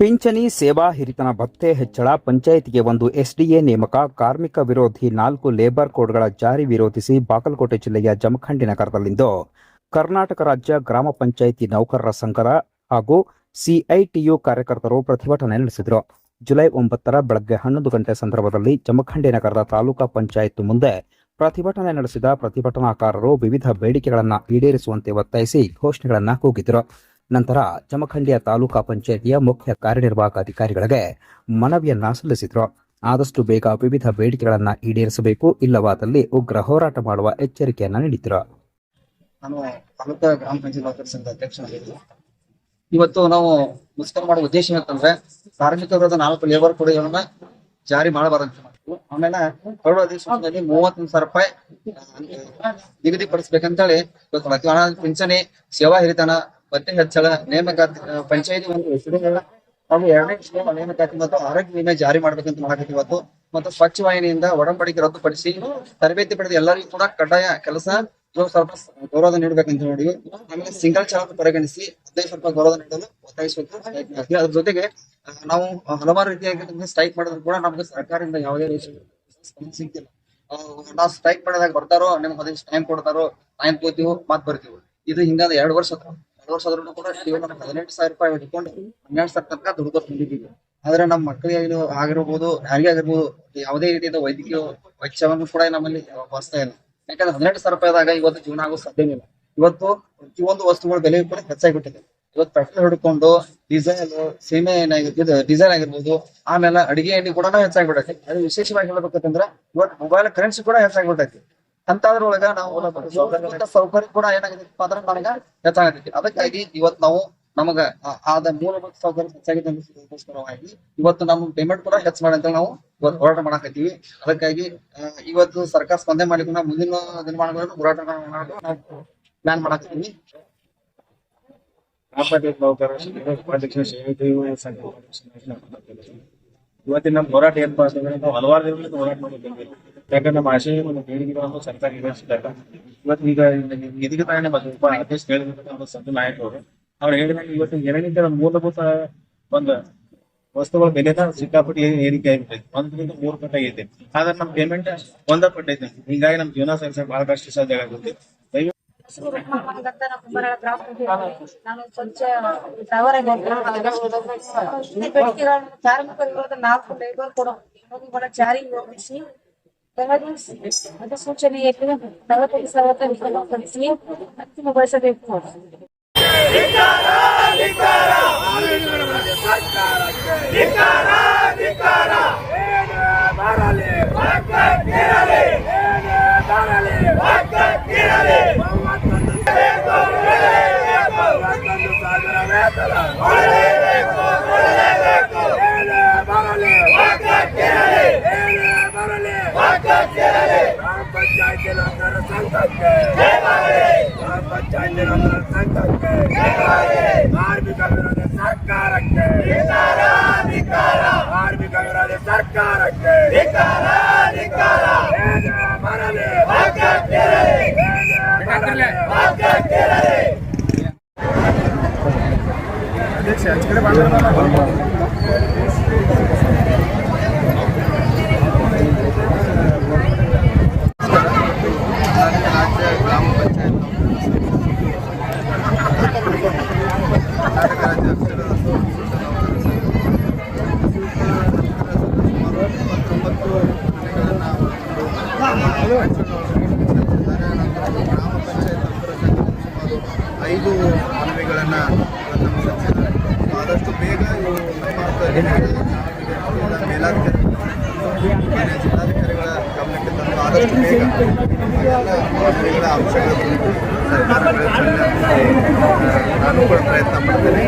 ಪಿಂಚಣಿ, ಸೇವಾ, ಹಿರಿತನ, ಭತ್ತೆ, ಹೆಚ್ಚಳ, ಪಂಚಾಯಿತಿಗೆ ಒಂದು ಎಸ್ಡಿಎ ನೇಮಕ, ಕಾರ್ಮಿಕ ವಿರೋಧಿ ನಾಲ್ಕು ಲೇಬರ್ ಕೋಡ್ಗಳ ಜಾರಿ ವಿರೋಧಿಸಿ ಬಾಗಲಕೋಟೆ ಜಿಲ್ಲೆಯ ಜಮಖಂಡಿ ನಗರದಲ್ಲಿಂದು ಕರ್ನಾಟಕ ರಾಜ್ಯ ಗ್ರಾಮ ಪಂಚಾಯಿತಿ ನೌಕರರ ಸಂಘದ ಹಾಗೂ ಸಿಐಟಿಯು ಕಾರ್ಯಕರ್ತರು ಪ್ರತಿಭಟನೆ ನಡೆಸಿದರು. ಜುಲೈ ಒಂಬತ್ತರ ಬೆಳಗ್ಗೆ ಹನ್ನೊಂದು ಗಂಟೆ ಸಂದರ್ಭದಲ್ಲಿ ಜಮಖಂಡಿ ನಗರದ ತಾಲೂಕಾ ಪಂಚಾಯತ್ ಮುಂದೆ ಪ್ರತಿಭಟನೆ ನಡೆಸಿದ ಪ್ರತಿಭಟನಾಕಾರರು ವಿವಿಧ ಬೇಡಿಕೆಗಳನ್ನು ಈಡೇರಿಸುವಂತೆ ಒತ್ತಾಯಿಸಿ ಘೋಷಣೆಗಳನ್ನು ಕೂಗಿದರು. ನಂತರ ಜಮಖಂಡಿಯ ತಾಲೂಕಾ ಪಂಚಾಯಿತಿಯ ಮುಖ್ಯ ಕಾರ್ಯನಿರ್ವಾಹಕ ಅಧಿಕಾರಿಗಳಿಗೆ ಮನವಿಯನ್ನ ಸಲ್ಲಿಸಿದ್ರು. ಆದಷ್ಟು ಬೇಗ ವಿವಿಧ ಬೇಡಿಕೆಗಳನ್ನ ಈಡೇರಿಸಬೇಕು, ಇಲ್ಲವಾದಲ್ಲಿ ಉಗ್ರ ಹೋರಾಟ ಮಾಡುವ ಎಚ್ಚರಿಕೆಯನ್ನ ನೀಡಿದ್ರು. ಇವತ್ತು ನಾವು ಮುಸ್ಕರ್ ಮಾಡುವ ಉದ್ದೇಶ ಏನಂತಂದ್ರೆ ಕಾರ್ಮಿಕ ವಿರೋಧ ನಾಲ್ಕು ಲೇಬರ್ ಕೊಡುಗೆಗಳನ್ನ ಜಾರಿ ಮಾಡಬಾರದು. ಆಮೇಲೆ ಕರಡು ಅಧಿವೇಶನದಲ್ಲಿ ಮೂವತ್ತೊಂದು ಸಾವಿರ ರೂಪಾಯಿ ನಿಗದಿಪಡಿಸ್ಬೇಕಂತೇಳಿ ಇವತ್ತು ಪಿಂಚಣಿ, ಸೇವಾ ಹಿರಿತನ ಭತ್ಯೆ ಹೆಚ್ಚಳ ನೇಮಕಾತಿ ಪಂಚಾಯಿತಿ ಒಂದು ಹೆಸರುಗಳ ನಾವು ಎರಡನೇ ಶ್ರೇಮ ನೇಮಕಾತಿ ಮತ್ತು ಆರೋಗ್ಯ ವಿಮೆ ಜಾರಿ ಮಾಡ್ಬೇಕಂತ ಮಾಡಕತ್ತಿ ಇವತ್ತು. ಮತ್ತು ಸ್ವಚ್ಛ ವಾಹಿನಿಯಿಂದ ಒಡಂಬಡಿಕೆ ರದ್ದುಪಡಿಸಿ ತರಬೇತಿ ಪಡೆದ ಎಲ್ಲರಿಗೂ ಕೂಡ ಕಡ್ಡಾಯ ಕೆಲಸ ಸ್ವಲ್ಪ ಗೌರವ ನೀಡಬೇಕಂತ ನೋಡಿ. ಆಮೇಲೆ ಸಿಂಗಲ್ ಚಾಲಕ ಪರಿಗಣಿಸಿ ಹದಿನೈದು ಸ್ವಲ್ಪ ಗೌರವ ನೀಡಲು ಒತ್ತಾಯಿಸಬೇಕು ಅದ್ರ ಜೊತೆಗೆ ನಾವು ಹಲವಾರು ರೀತಿಯಾಗಿ ಸ್ಟ್ರೈಕ್ ಮಾಡಿದ್ರು ಕೂಡ ನಮ್ಗೆ ಸರ್ಕಾರದಿಂದ ಯಾವುದೇ ಸ್ಪಂದನೆ ಸಿಗ್ತಿಲ್ಲ. ನಾವು ಸ್ಟ್ರೈಕ್ ಮಾಡಿದಾಗ ಬರ್ತಾರೋ, ನಿಮ್ಗೆ ಅದೇ ಟೈಮ್ ಕೊಡ್ತಾರೋ ಟೈಮ್ ತಗೋತೀವಿ ಮತ್ ಬರ್ತೀವಿ. ಇದು ಹಿಂಗಾದ ಎರಡು ವರ್ಷ ವರ್ಷ ಕೂಡ ಹದಿನೆಂಟು ಸಾವಿರ ರೂಪಾಯಿ ಹಿಡ್ಕೊಂಡು ಹನ್ನೆರಡು ಸಾವಿರ ತನಕ ದುಡ್ಡು ಬಂದಿದ್ದೀವಿ. ಆದ್ರೆ ನಮ್ಮ ಮಕ್ಕಳಿಗೆ ಆಗಿರ್ಬೋದು, ಯಾರಿಗೆ ಆಗಿರ್ಬೋದು, ಯಾವುದೇ ರೀತಿಯ ವೈದ್ಯಕೀಯ ವೆಚ್ಚವನ್ನು ಕೂಡ ನಮ್ಮಲ್ಲಿ ಬರ್ಸ್ತಾ ಇಲ್ಲ. ಯಾಕಂದ್ರೆ ಹದಿನೆಂಟು ಸಾವಿರ ರೂಪಾಯಿದಾಗ ಇವತ್ತು ಜೀವನ ಆಗೋ ಸಾಧ್ಯವಿಲ್ಲ. ಇವತ್ತು ಪ್ರತಿಯೊಂದು ವಸ್ತುಗಳ ಬೆಲೆ ಕೂಡ ಹೆಚ್ಚಾಗಿಬಿಟ್ಟಿದೆ. ಇವತ್ತು ಪೆಟ್ರೋಲ್ ಹಿಡ್ಕೊಂಡು ಡೀಸೆಲ್, ಸೀಮೆ ಏನಾಗಿರ್ಬೋದು ಡೀಸೆಲ್ ಆಗಿರ್ಬೋದು, ಆಮೇಲೆ ಅಡಿಗೆ ಎಣ್ಣೆ ಕೂಡ ಹೆಚ್ಚಾಗಿಬಿಟ್ಟೈತಿ. ಅದು ವಿಶೇಷವಾಗಿ ಹೇಳ್ಬೇಕಂತಂದ್ರೆ, ಇವತ್ತು ಮೊಬೈಲ್ ಕರೆನ್ಸಿ ಕೂಡ ಹೆಚ್ಚಾಗ್ಬಿಟ್ಟೈತಿ. ಅಂತದ್ರೊಳಗ ನಾವು ಸೌಕರ್ಯ ಕೂಡ ಏನಾಗಿದೆ ಪದರ ನನಗ ಹೆಚ್ಚಾಗತೈತಿ. ಅದಕ್ಕಾಗಿ ಇವತ್ ನಾವು ನಮಗ ಆದ ಮೂಲಭೂತ ಸೌಕರ್ಯ ಹೆಚ್ಚಾಗಿ ಇವತ್ತು ನಮ್ಮ ಪೇಮೆಂಟ್ ಕೂಡ ಹೆಚ್ಚು ಮಾಡಿ ಅಂತ ನಾವು ಹೋರಾಟ ಮಾಡಕತ್ತೀವಿ. ಅದಕ್ಕಾಗಿ ಇವತ್ತು ಸರ್ಕಾರ ಸ್ಪಂದನೆ ಮಾಡಿಕೊಂಡು ನಾವು ಮುಂದಿನ ದಿನಮಾನಗಳನ್ನು ಹೋರಾಟ ಪ್ಲಾನ್ ಮಾಡಕತ್ತೀವಿ. ಸಂಘ ಇವತ್ತಿನ ನಮ್ಮ ಹೋರಾಟ ಏನಪ್ಪಾ ಅಂತಂದ್ರೆ ನಾವು ಹಲವಾರು ದಿನಗಳಿಂದ ಹೋರಾಟ ಮಾಡಿದ್ದೇವೆ. ಯಾಕಂದ್ರೆ ನಮ್ಮ ಆಶಯ ನಮ್ಮ ಬೇಡಿಕೆಗಳನ್ನು ಸರ್ಕಾರ ಈಡೇರಿಸಿದಾಗ ಇವತ್ತು ಈಗ ಇದಕ್ಕೆ ತಾನೇ ಮತ್ತೆ ಉಪ ಅಧ್ಯಕ್ಷ ಹೇಳಿದಂತ ಸಂತು ನಾಯಕ್ ಅವರು. ಹೇಳಿದಾಗ ಇವತ್ತು ಏನೇನಿದೆ ನಮ್ಮ ಮೂಲಭೂತ ಒಂದು ವಸ್ತುಗಳ ಬೆಲೆನ ಸಿಕ್ಕಾಪಟ್ಟಿ ಏರಿಕೆ ಆಗಿದೆ. ಒಂದರಿಂದ ಮೂರು ಪಟ್ಟ ಆಗೈತೆ ಆದ್ರೆ ನಮ್ಮ ಪೇಮೆಂಟ್ ಒಂದ ಪಟ್ಟ ಐತೆ ಹಿಂಗಾಗಿ ನಮ್ಮ ಜೀವನ ಸಾಗಿಸಕ್ಕೆ ಬಹಳ ಕಷ್ಟ ಸಾಧ್ಯ ಆಗುತ್ತೆ. ಹೆಸರು ಕುಂಬಾರಳ ಗ್ರಾಮ ಪಂಚಾಯತ್ ನಾನು ಸ್ವಚ್ಛ ಕಾರ್ಮಿಕ ವಿರೋಧ ನಾಲ್ಕು ಲೇಬರ್ ಕೊಡೋ. ನಿಯಮಗಳ ಜಾರಿ ವಿರೋಧಿಸಿ ಅಧಿಸೂಚನೆಯಲ್ಲಿ ನಲವತ್ತೈದು ಸಾವಿರದ ವಿಫಲಗೊಳಿಸಿ ಅಂತಿಮಗೊಳಿಸಬೇಕು ಪಂಚಾಯತಿ ನೌಕರರ ಸಂಘಕ್ಕೆ ಪಂಚಾಯತಿ ನೌಕರರ ಸಂಘಕ್ಕೆ ಕಾರ್ಮಿಕ ವಿರೋಧಿ ಸರ್ಕಾರಕ್ಕೆ ಕಾರ್ಮಿಕ ವಿರೋಧಿ ಸರ್ಕಾರಕ್ಕೆ ಬರಲಿ ಬರಲಿ ಅಕ್ಷರ ಸುಮಾರು ಐದು ಮನವಿಗಳನ್ನು ಮೇಲಾಧಿಕಾರಿ ಜಿಲ್ಲಾಧಿಕಾರಿಗಳ ಗಮನಕ್ಕೆ ತಂದು ಸರ್ಕಾರ ನಾನು ಕೂಡ ಪ್ರಯತ್ನ ಮಾಡ್ತೇನೆ.